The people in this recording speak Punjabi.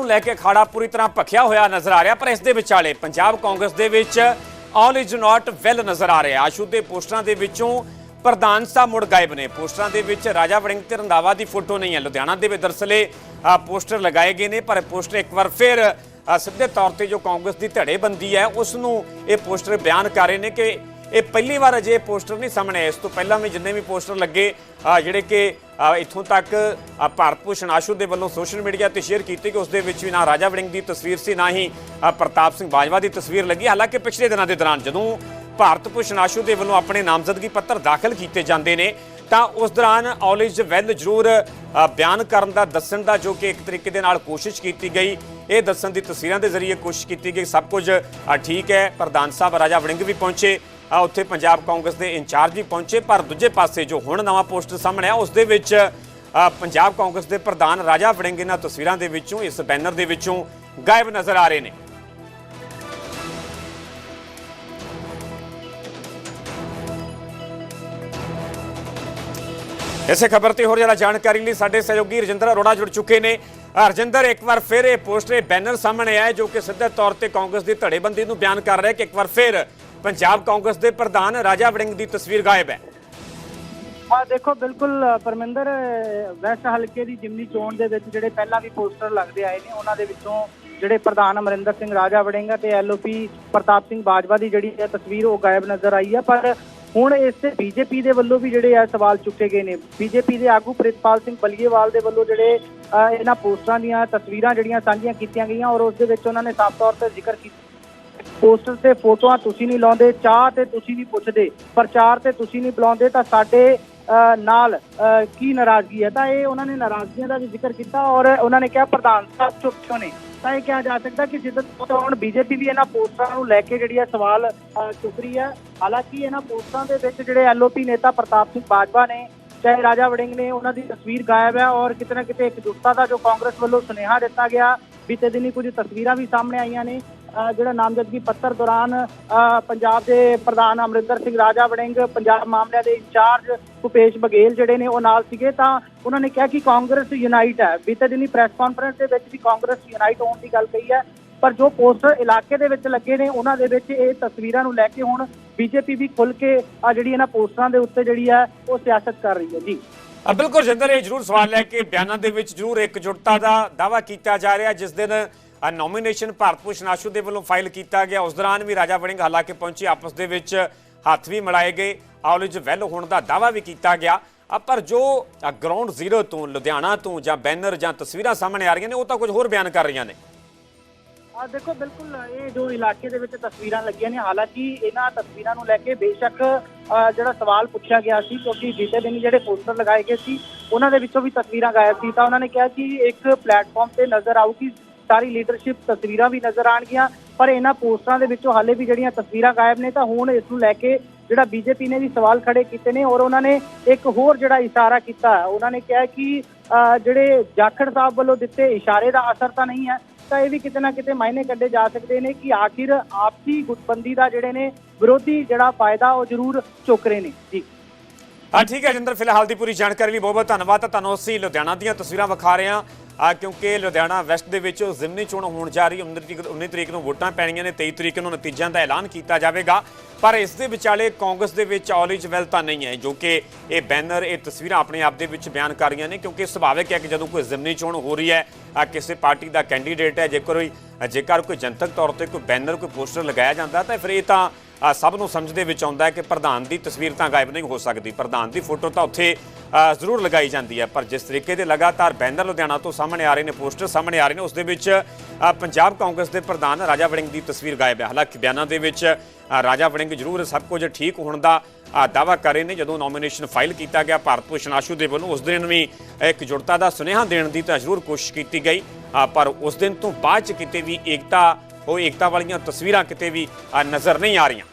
ਨੂੰ ਲੈ ਕੇ ਅਖਾੜਾ ਪੂਰੀ ਤਰ੍ਹਾਂ ਭਖਿਆ ਹੋਇਆ ਨਜ਼ਰ ਆ ਰਿਹਾ, ਪਰ ਇਸ ਦੇ ਵਿਚਾਲੇ ਪੰਜਾਬ ਕਾਂਗਰਸ ਦੇ ਵਿੱਚ ਆਲ ਇਜ਼ ਨਾਟ ਵੈਲ ਨਜ਼ਰ ਆ ਰਿਹਾ। ਆਸ਼ੂ ਦੇ ਪੋਸਟਰਾਂ ਦੇ ਵਿੱਚੋਂ ਪ੍ਰਧਾਨ ਸਾਹਿਬ ਮੁੜ ਗਾਇਬ ਨੇ। ਪੋਸਟਰਾਂ ਦੇ ਵਿੱਚ ਰਾਜਾ ਵੜਿੰਗ ਤੇ ਰੰਧਾਵਾ ਦੀ ਫੋਟੋ ਨਹੀਂ ਹੈ। ਲੁਧਿਆਣਾ ਦੇ ਵਿੱਚ ਦਰਸਲੇ ਪੋਸਟਰ ਲਗਾਏ ਗਏ ਨੇ, ਪਰ ਪੋਸਟਰ ਇੱਕ ਵਾਰ ਫਿਰ ਸਿੱਧੇ ਤੌਰ ਤੇ ਜੋ ਕਾਂਗਰਸ ਦੀ ਧੜੇਬੰਦੀ ਹੈ, ਉਸ ਨੂੰ ਇਹ ਪੋਸਟਰ ਬਿਆਨ ਕਰ ਰਹੇ ਨੇ ਕਿ ਇਹ ਪਹਿਲੀ ਵਾਰ ਅਜੇ ਪੋਸਟਰ ਨਹੀਂ ਸਾਹਮਣੇ ਆਏ। ਇਸ ਤੋਂ ਪਹਿਲਾਂ ਵੀ ਜਿੰਨੇ ਵੀ ਪੋਸਟਰ ਲੱਗੇ ਜਿਹੜੇ ਕਿ ਅ, ਇੱਥੋਂ ਤੱਕ ਭਾਰਤ ਭੂਸ਼ਣ ਆਸ਼ੂ ਦੇ ਵੱਲੋਂ ਸੋਸ਼ਲ ਮੀਡੀਆ ਤੇ ਸ਼ੇਅਰ ਕੀਤੀ ਕਿ ਉਸ ਦੇ ਵਿੱਚ ਵੀ ਨਾ ਰਾਜਾ ਵੜਿੰਗ ਦੀ ਤਸਵੀਰ ਸੀ ਨਾ ਹੀ ਪ੍ਰਤਾਪ ਸਿੰਘ ਬਾਜਵਾ ਦੀ ਤਸਵੀਰ ਲੱਗੀ। ਹਾਲਾਂਕਿ ਪਿਛਲੇ ਦਿਨਾਂ ਦੇ ਦੌਰਾਨ ਜਦੋਂ ਭਾਰਤ ਭੂਸ਼ਣ ਆਸ਼ੂ ਦੇ ਵੱਲੋਂ ਆਪਣੇ ਨਾਮਜ਼ਦਗੀ ਪੱਤਰ ਦਾਖਲ ਕੀਤੇ ਜਾਂਦੇ ਨੇ ਤਾਂ ਉਸ ਦੌਰਾਨ ਔਲਿਜ ਵੈਲ ਜ਼ਰੂਰ ਬਿਆਨ ਕਰਨ ਦਾ ਦੱਸਣ ਦਾ ਜੋ ਕਿ ਇੱਕ ਤਰੀਕੇ ਦੇ ਨਾਲ ਕੋਸ਼ਿਸ਼ ਕੀਤੀ ਗਈ। ਇਹ ਦੱਸਣ ਦੀ ਤਸਵੀਰਾਂ ਦੇ ਜ਼ਰੀਏ ਕੋਸ਼ਿਸ਼ ਕੀਤੀ ਗਈ। ਸਭ ਕੁਝ ਠੀਕ ਹੈ। ਪ੍ਰਧਾਨ ਸਾਹਿਬ ਰਾਜਾ ਵੜਿੰਗ ਵੀ ਪਹੁੰਚੇ। ਅ, ਉੱਥੇ ਪੰਜਾਬ ਕਾਂਗਰਸ ਦੇ ਇੰਚਾਰਜ ਵੀ ਪਹੁੰਚੇ ਪਰ ਦੂਜੇ ਪਾਸੇ ਜੋ ਹੁਣ ਨਵਾਂ ਪੋਸਟਰ ਸਾਹਮਣੇ ਆ ਉਸ ਦੇ ਵਿੱਚ ਪੰਜਾਬ ਕਾਂਗਰਸ ਦੇ ਪ੍ਰਧਾਨ ਰਾਜਾ ਵੜਿੰਗ ਇਹਨਾਂ ਤਸਵੀਰਾਂ ਦੇ ਵਿੱਚੋਂ ਇਸ ਬੈਨਰ ਦੇ ਵਿੱਚੋਂ ਗਾਇਬ ਨਜ਼ਰ ਆ ਰਹੇ ਨੇ। ਇਸੇ ਖਬਰ ਤੇ ਹੋਰ ਜ਼ਿਆਦਾ ਜਾਣਕਾਰੀ ਲਈ ਸਾਡੇ ਸਹਿਯੋਗੀ ਰਜਿੰਦਰ ਅਰੋੜਾ ਜੁੜ ਚੁੱਕੇ ਨੇ। ਰਜਿੰਦਰ ਇੱਕ ਵਾਰ ਫਿਰ ਇਹ ਪੋਸਟਰ ਇਹ ਬੈਨਰ ਸਾਹਮਣੇ ਆਇਆ ਜੋ ਕਿ ਸਿੱਧੇ ਤੌਰ ਤੇ ਕਾਂਗਰਸ ਦੀ ਧੜੇਬੰਦੀ ਨੂੰ ਬਿਆਨ ਕਰ ਰਿਹਾ ਕਿ ਇੱਕ ਵਾਰ ਫਿਰ ਪੰਜਾਬ ਕਾਂਗਰਸ ਦੇ ਪ੍ਰਧਾਨ ਰਾਜਾ ਵੜਿੰਗ ਦੀ ਤਸਵੀਰ ਗਾਇਬ ਹੈ। ਹਾਂ ਦੇਖੋ, ਬਿਲਕੁਲ ਪਰਮਿੰਦਰ ਵੈਸਟ ਹਲਕੇ ਦੀ ਜਿਮਨੀ ਚੋਣ ਦੇ ਵਿੱਚ ਜਿਹੜੇ ਪਹਿਲਾਂ ਵੀ ਪੋਸਟਰ ਲੱਗਦੇ ਆਏ ਨੇ, ਉਹਨਾਂ ਦੇ ਵਿੱਚੋਂ ਜਿਹੜੇ ਪ੍ਰਧਾਨ ਅਮਰਿੰਦਰ ਸਿੰਘ ਰਾਜਾ ਵੜਿੰਗਾ ਤੇ ਐਲਓਪੀ ਪ੍ਰਤਾਪ ਸਿੰਘ ਬਾਜਵਾ ਦੀ ਜਿਹੜੀ ਹੈ ਤਸਵੀਰ, ਉਹ ਗਾਇਬ ਨਜ਼ਰ ਆਈ ਹੈ ਪਰ ਹੁਣ ਇਸ ਤੇ ਬੀਜੇਪੀ ਦੇ ਵੱਲੋਂ ਵੀ ਜਿਹੜੇ ਆ ਸਵਾਲ ਚੁੱਕੇ ਗਏ ਨੇ। ਬੀਜੇਪੀ ਦੇ ਆਗੂ ਪ੍ਰਿਤਪਾਲ ਸਿੰਘ ਬਲੀਏਵਾਲ ਦੇ ਵੱਲੋਂ ਜਿਹੜੇ ਇਹਨਾਂ ਪੋਸਟਰਾਂ ਦੀਆਂ ਤਸਵੀਰਾਂ ਜਿਹੜੀਆਂ ਸਾਂਝੀਆਂ ਕੀਤੀਆਂ ਗਈਆਂ ਔਰ ਉਸ ਦੇ ਵਿੱਚ ਉਹਨਾਂ ਨੇ ਸਾਫ਼ ਤੌਰ ਤੇ ਜ਼ਿਕਰ ਕੀਤਾ ਪੋਸਟਰ ਤੇ ਫੋਟੋਆਂ ਤੁਸੀਂ ਨਹੀਂ ਲਾਉਂਦੇ ਚਾਹ ਤੇ ਤੁਸੀਂ ਨਹੀਂ ਪੁੱਛਦੇ ਪ੍ਰਚਾਰ ਤੇ ਤੁਸੀਂ ਨਹੀਂ ਬੁਲਾਉਂਦੇ ਤਾਂ ਸਾਡੇ ਅ, ਨਾਲ ਅ, ਕੀ ਨਾਰਾਜ਼ਗੀ ਹੈ? ਤਾਂ ਇਹ ਉਹਨਾਂ ਨੇ ਨਾਰਾਜ਼ਗੀਆਂ ਦਾ ਵੀ ਜ਼ਿਕਰ ਕੀਤਾ ਔਰ ਉਹਨਾਂ ਨੇ ਕਿਹਾ ਪ੍ਰਧਾਨ ਸਾਹਿਬ ਚੁੱਪ ਕਿਉਂ ਨੇ? ਤਾਂ ਇਹ ਕਿਹਾ ਜਾ ਸਕਦਾ ਕਿ ਜਿੱਦਾਂ ਤੋਂ ਹੁਣ ਬੀਜੇਪੀ ਵੀ ਇਹਨਾਂ ਪੋਸਟਰਾਂ ਨੂੰ ਲੈ ਕੇ ਜਿਹੜੀ ਹੈ ਸਵਾਲ ਚੁੱਕ ਰਹੀ ਹੈ ਹਾਲਾਂਕਿ ਇਹਨਾਂ ਪੋਸਟਰਾਂ ਦੇ ਵਿੱਚ ਜਿਹੜੇ ਐਲਓਪੀ ਨੇਤਾ ਪ੍ਰਤਾਪ ਸਿੰਘ ਬਾਜਵਾ ਨੇ ਚਾਹੇ ਰਾਜਾ ਵੜਿੰਗ ਨੇ ਉਹਨਾਂ ਦੀ ਤਸਵੀਰ ਗਾਇਬ ਹੈ ਔਰ ਕਿਤੇ ਨਾ ਕਿਤੇ ਇਕਜੁੱਟਤਾ ਦਾ ਜੋ ਕਾਂਗਰਸ ਵੱਲੋਂ ਸੁਨੇਹਾ ਦਿੱਤਾ ਗਿਆ ਬੀਤੇ ਦਿਨੀ ਕੁਝ ਤਸਵੀਰਾਂ ਵੀ ਸਾਹਮਣੇ ਆਈਆਂ ਨੇ। ਜਿਹੜਾ ਨਾਮਜ਼ਦਗੀ ਪੱਤਰ ਦੌਰਾਨ, ਅਹ, ਪੰਜਾਬ ਦੇ ਪ੍ਰਧਾਨ ਅਮਰਿੰਦਰ ਸਿੰਘ ਰਾਜਾ ਵੜਿੰਗ, ਪੰਜਾਬ ਮਾਮਲਿਆਂ ਦੇ ਇੰਚਾਰਜ ਭੁਪੇਸ਼ ਬਘੇਲ ਜਿਹੜੇ ਨੇ ਉਹ ਨਾਲ ਸੀਗੇ, ਤਾਂ ਉਹਨਾਂ ਨੇ ਕਿਹਾ ਕਿ ਕਾਂਗਰਸ ਯੂਨਾਈਟ ਹੈ। ਬੀਤੇ ਦਿਨੀ ਪ੍ਰੈਸ ਕਾਨਫਰੰਸ ਦੇ ਵਿੱਚ ਵੀ ਕਾਂਗਰਸ ਯੂਨਾਈਟ ਹੋਣ ਦੀ ਗੱਲ ਕਹੀ ਹੈ, ਪਰ ਜੋ ਪੋਸਟਰ ਇਲਾਕੇ ਦੇ ਵਿੱਚ ਲੱਗੇ ਨੇ, ਉਹਨਾਂ ਦੇ ਵਿੱਚ ਇਹ ਤਸਵੀਰਾਂ ਨੂੰ ਲੈ ਕੇ ਹੁਣ ਬੀਜੇਪੀ ਵੀ ਖੁੱਲ ਕੇ ਆ ਜਿਹੜੀ ਇਹਨਾਂ ਪੋਸਟਰਾਂ ਦੇ ਉੱਤੇ ਜਿਹੜੀ ਹੈ, ਉਹ ਸਿਆਸਤ ਕਰ ਰਹੀ ਹੈ। ਜੀ। ਬਿਲਕੁਲ ਜਿੰਦਰ ਇਹ ਜ਼ਰੂਰ ਸਵਾਲ ਹੈ ਕਿ ਬਿਆਨਾਂ ਦੇ ਵਿੱਚ ਜ਼ਰੂਰ ਇਕਜੁੱਟਤਾ ਦਾ ਦਾਵਾ ਕੀਤਾ ਜਾ ਰਿਹਾ। ਜਿਸ ਦਿਨ ਨੋਮੀਨੇਸ਼ਨ ਭਾਰਤ ਭੂਸ਼ਣ ਆਸ਼ੂ ਦੇ ਵੱਲੋਂ ਫਾਈਲ ਕੀਤਾ ਗਿਆ। ਉਸ ਦੌਰਾਨ ਵੀ ਰਾਜਾ ਵੜਿੰਗ ਹਾਲਾਂਕਿ ਪਹੁੰਚੇ ਆਪਸ ਦੇ ਵਿੱਚ ਹੱਥ ਵੀ ਮਿਲਾਏ ਗਏ। ਆਲਜ ਵੈਲ ਹੋਣ ਦਾ ਦਾਵਾ ਵੀ ਕੀਤਾ ਗਿਆ। ਪਰ ਜੋ ਗਰਾਊਂਡ ਜ਼ੀਰੋ ਤੋਂ, ਲੁਧਿਆਣਾ ਤੋਂ ਜਾਂ ਬੈਨਰ ਜਾਂ ਤਸਵੀਰਾਂ ਸਾਹਮਣੇ ਆ ਰਹੀਆਂ ਨੇ, ਉਹ ਤਾਂ ਕੁਝ ਹੋਰ ਬਿਆਨ ਕਰ ਰਹੀਆਂ ਨੇ। ਆ ਦੇਖੋ, ਬਿਲਕੁਲ ਇਹ ਜੋ ਇਲਾਕੇ ਦੇ ਵਿੱਚ ਤਸਵੀਰਾਂ ਲੱਗੀਆਂ ਨੇ, ਹਾਲਾਂਕਿ ਇਹਨਾਂ ਤਸਵੀਰਾਂ ਨੂੰ ਲੈ ਕੇ ਬੇਸ਼ੱਕ ਜਿਹੜਾ ਸਵਾਲ ਪੁੱਛਿਆ ਗਿਆ ਸੀ, ਕਿਉਂਕਿ ਬੀਤੇ ਦਿਨ ਜਿਹੜੇ ਪੋਸਟਰ ਲਗਾਏ ਗਏ ਸੀ, ਉਹਨਾਂ ਦੇ ਵਿੱਚੋਂ ਵੀ ਤਸਵੀਰਾਂ ਗਾਇਬ ਸੀ, ਤਾਂ ਉਹਨਾਂ ਨੇ ਕਿਹਾ ਕਿ ਇੱਕ ਪਲੇਟਫਾਰਮ ਤੇ ਨਜ਼ਰ ਆਊਗੀ ਸਾਰੀ ਲੀਡਰਸ਼ਿਪ ਤਸਵੀਰਾਂ ਵੀ ਨਜ਼ਰ ਆਣਗੀਆਂ ਪਰ ਇਹਨਾਂ ਪੋਸਟਰਾਂ ਦੇ ਵਿੱਚੋਂ ਹਾਲੇ ਵੀ ਜਿਹੜੀਆਂ ਤਸਵੀਰਾਂ ਗਾਇਬ ਨੇ, ਤਾਂ ਹੁਣ ਇਸ ਨੂੰ ਲੈ ਕੇ ਜਿਹੜਾ ਬੀਜੇਪੀ ਨੇ ਵੀ ਸਵਾਲ ਖੜੇ ਕੀਤੇ ਨੇ ਔਰ ਉਹਨਾਂ ਨੇ ਇੱਕ ਹੋਰ ਜਿਹੜਾ ਇਸ਼ਾਰਾ ਕੀਤਾ, ਉਹਨਾਂ ਨੇ ਕਿਹਾ ਕਿ ਜਿਹੜੇ ਜਾਖੜ ਸਾਹਿਬ ਵੱਲੋਂ ਦਿੱਤੇ ਇਸ਼ਾਰੇ ਦਾ ਅਸਰ ਤਾਂ ਨਹੀਂ ਹੈ, ਤਾਂ ਇਹ ਵੀ ਕਿਤੇ ਨਾ ਕਿਤੇ ਮਾਇਨੇ ਕੱਢੇ ਜਾ ਸਕਦੇ ਨੇ ਕਿ ਆਖਿਰ ਆਪਸੀ ਗੁੱਟਬੰਦੀ ਦਾ ਜਿਹੜੇ ਨੇ ਵਿਰੋਧੀ ਜਿਹੜਾ ਫਾਇਦਾ ਉਹ ਜ਼ਰੂਰ ਚੁੱਕ ਰਹੇ ਨੇ। ਜੀ। ਹਾਂ, ਠੀਕ ਹੈ ਜਿੰਦਰ, ਫਿਲਹਾਲ ਦੀ ਪੂਰੀ ਜਾਣਕਾਰੀ ਲਈ ਬਹੁਤ ਬਹੁਤ ਧੰਨਵਾਦ। ਤਾਂ ਤੁਹਾਨੂੰ ਅਸੀਂ ਲੁਧਿਆਣਾ ਦੀਆਂ ਤਸਵੀਰਾਂ ਵਿਖਾ ਰਹੇ ਹਾਂ। ਆ, ਕਿਉਂਕਿ ਲੁਧਿਆਣਾ ਵੈਸਟ ਦੇ ਵਿੱਚ ਜ਼ਿਮਨੀ ਚੋਣ ਹੋਣ ਜਾ ਰਹੀ 19 ਤਰੀਕ 19 ਤਰੀਕ ਨੂੰ ਵੋਟਾਂ ਪੈਣੀਆਂ ਨੇ 23 ਤਰੀਕ ਨੂੰ ਨਤੀਜਿਆਂ ਦਾ ਐਲਾਨ ਕੀਤਾ ਜਾਵੇਗਾ। ਪਰ ਇਸ ਦੇ ਵਿਚਾਲੇ ਕਾਂਗਰਸ ਦੇ ਵਿੱਚ ਔਲਿਜ ਵੈਲ ਤਾਂ ਨਹੀਂ ਹੈ, ਜੋ ਕਿ ਇਹ ਬੈਨਰ, ਇਹ ਤਸਵੀਰਾਂ ਆਪਣੇ ਆਪ ਦੇ ਵਿੱਚ ਬਿਆਨ ਕਰ ਰਹੀਆਂ ਨੇ, ਕਿਉਂਕਿ ਸੁਭਾਵਿਕ ਹੈ ਕਿ ਜਦੋਂ ਕੋਈ ਜ਼ਿਮਨੀ ਚੋਣ ਹੋ ਰਹੀ ਹੈ, ਆ, ਕਿਸੇ ਪਾਰਟੀ ਦਾ ਕੈਂਡੀਡੇਟ ਹੈ, ਜੇਕਰ ਕੋਈ ਜੇਕਰ ਕੋਈ ਜਨਤਕ ਤੌਰ ਤੇ ਕੋਈ ਬੈਨਰ, ਕੋਈ ਪੋਸਟਰ ਲਗਾਇਆ ਜਾਂਦਾ, ਤਾਂ ਫਿਰ ਇਹ ਤਾਂ ਸਭ ਨੂੰ ਸਮਝ ਦੇ ਵਿੱਚ ਆਉਂਦਾ ਹੈ ਕਿ ਪ੍ਰਧਾਨ ਦੀ ਤਸਵੀਰ ਤਾਂ ਗਾਇਬ ਨਹੀਂ ਹੋ ਸਕਦੀ। ਪ੍ਰਧਾਨ ਦੀ ਫੋਟੋ ਤਾਂ ਉੱਥੇ ਜ਼ਰੂਰ ਲਗਾਈ ਜਾਂਦੀ ਹੈ। ਪਰ ਜਿਸ ਤਰੀਕੇ ਦੇ ਲਗਾਤਾਰ ਬੈਨਰ ਲੁਧਿਆਣਾ ਤੋਂ ਸਾਹਮਣੇ ਆ ਰਹੇ ਨੇ ਪੋਸਟਰ ਸਾਹਮਣੇ ਆ ਰਹੇ ਨੇ ਉਸ ਦੇ ਵਿੱਚ ਪੰਜਾਬ ਕਾਂਗਰਸ ਦੇ ਪ੍ਰਧਾਨ ਰਾਜਾ ਵੜਿੰਗ ਦੀ ਤਸਵੀਰ ਗਾਇਬ ਹੈ। ਹਾਲਾਂਕਿ ਬਿਆਨਾਂ ਦੇ ਵਿੱਚ ਰਾਜਾ ਵੜਿੰਗ ਜ਼ਰੂਰ ਸਭ ਕੁਝ ਠੀਕ ਹੋਣ ਦਾ ਅ, ਦਾਅਵਾ ਕਰ ਰਹੇ ਨੇ। ਜਦੋਂ ਨੋਮੀਨੇਸ਼ਨ ਫਾਈਲ ਕੀਤਾ ਗਿਆ ਭਾਰਤ ਭੂਸ਼ਣ ਆਸ਼ੂ ਦੇ ਵੱਲੋਂ ਉਸ ਦਿਨ ਵੀ ਇੱਕ ਜੁੜਤਾ ਦਾ ਸੁਨੇਹਾ ਦੇਣ ਦੀ ਤਾਂ ਜ਼ਰੂਰ ਕੋਸ਼ਿਸ਼ ਕੀਤੀ ਗਈ। ਪਰ ਉਸ ਦਿਨ ਤੋਂ ਬਾਅਦ ਚ ਕਿਤੇ ਵੀ ਏਕਤਾ ਉਹ ਏਕਤਾ ਵਾਲੀਆਂ ਤਸਵੀਰਾਂ ਕਿਤੇ ਵੀ ਨਜ਼ਰ ਨਹੀਂ ਆ ਰਹੀਆਂ।